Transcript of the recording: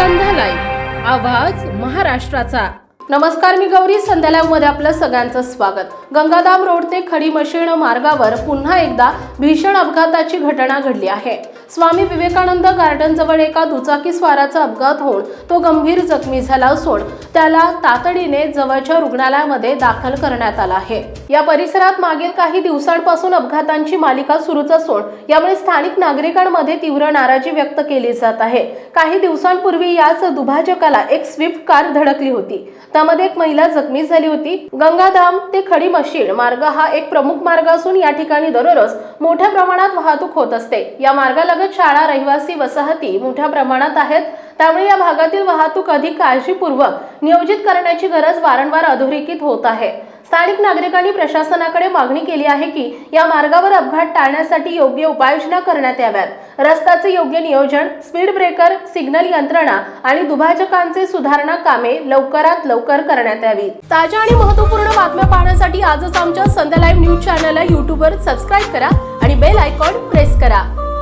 आवाज महाराष्ट्राचा. नमस्कार मी गौरी. संध्यालाईव्हमध्ये आपलं सगळ्यांचं स्वागत. गंगाधाम रोड ते खडी मशीण मार्गावर पुन्हा एकदा भीषण अपघाताची घटना घडली आहे. स्वामी विवेकानंद गार्डनजवळ एका दुचाकी स्वाराचा अपघात होऊन तो गंभीर जखमी झाला असून त्याला तातडीने जवळच्या रुग्णालयामध्ये दाखल करण्यात आला आहे. या परिसरात मागील काही दिवसांपासून अपघातांची मालिका सुरूच असून यामुळे स्थानिक नागरिकांमध्ये तीव्र नाराजी व्यक्त केली जात आहे. काही दिवसांपूर्वी याच दुभाजकाला एक स्विफ्ट कार धडकली होती. त्यामध्ये एक महिला जखमी झाली होती. गंगाधाम ते खडी मशीन मार्ग हा एक प्रमुख मार्ग असून या ठिकाणी दररोज मोठ्या प्रमाणात वाहतूक होत असते. या मार्गाला अंतर्गत शाळा रहिवासी वसाहती मोठ्या प्रमाणात आहेत. त्यामुळे या भागातील वाहतूक अधिक काळजीपूर्वक नियोजित करण्याची गरज वारंवार अधोरेखित होत आहे. स्थानिक नागरिकांनी प्रशासनाकडे मागणी केली आहे की या मार्गावर अपघात टाळण्यासाठी योग्य उपाययोजना करण्यात याव्यात. रस्त्याचे योग्य नियोजन स्पीड ब्रेकर सिग्नल यंत्रणा आणि दुभाजकांचे सुधारणा कामे लवकरात लवकर करण्यात यावी. ताज्या आणि महत्त्वपूर्ण बातम्या पाहण्यासाठी आजच आमच्या संध्या लाईव्ह न्यूज चॅनलला युट्यूबवर सबस्क्राईब करा आणि बेल आयकॉन प्रेस करा.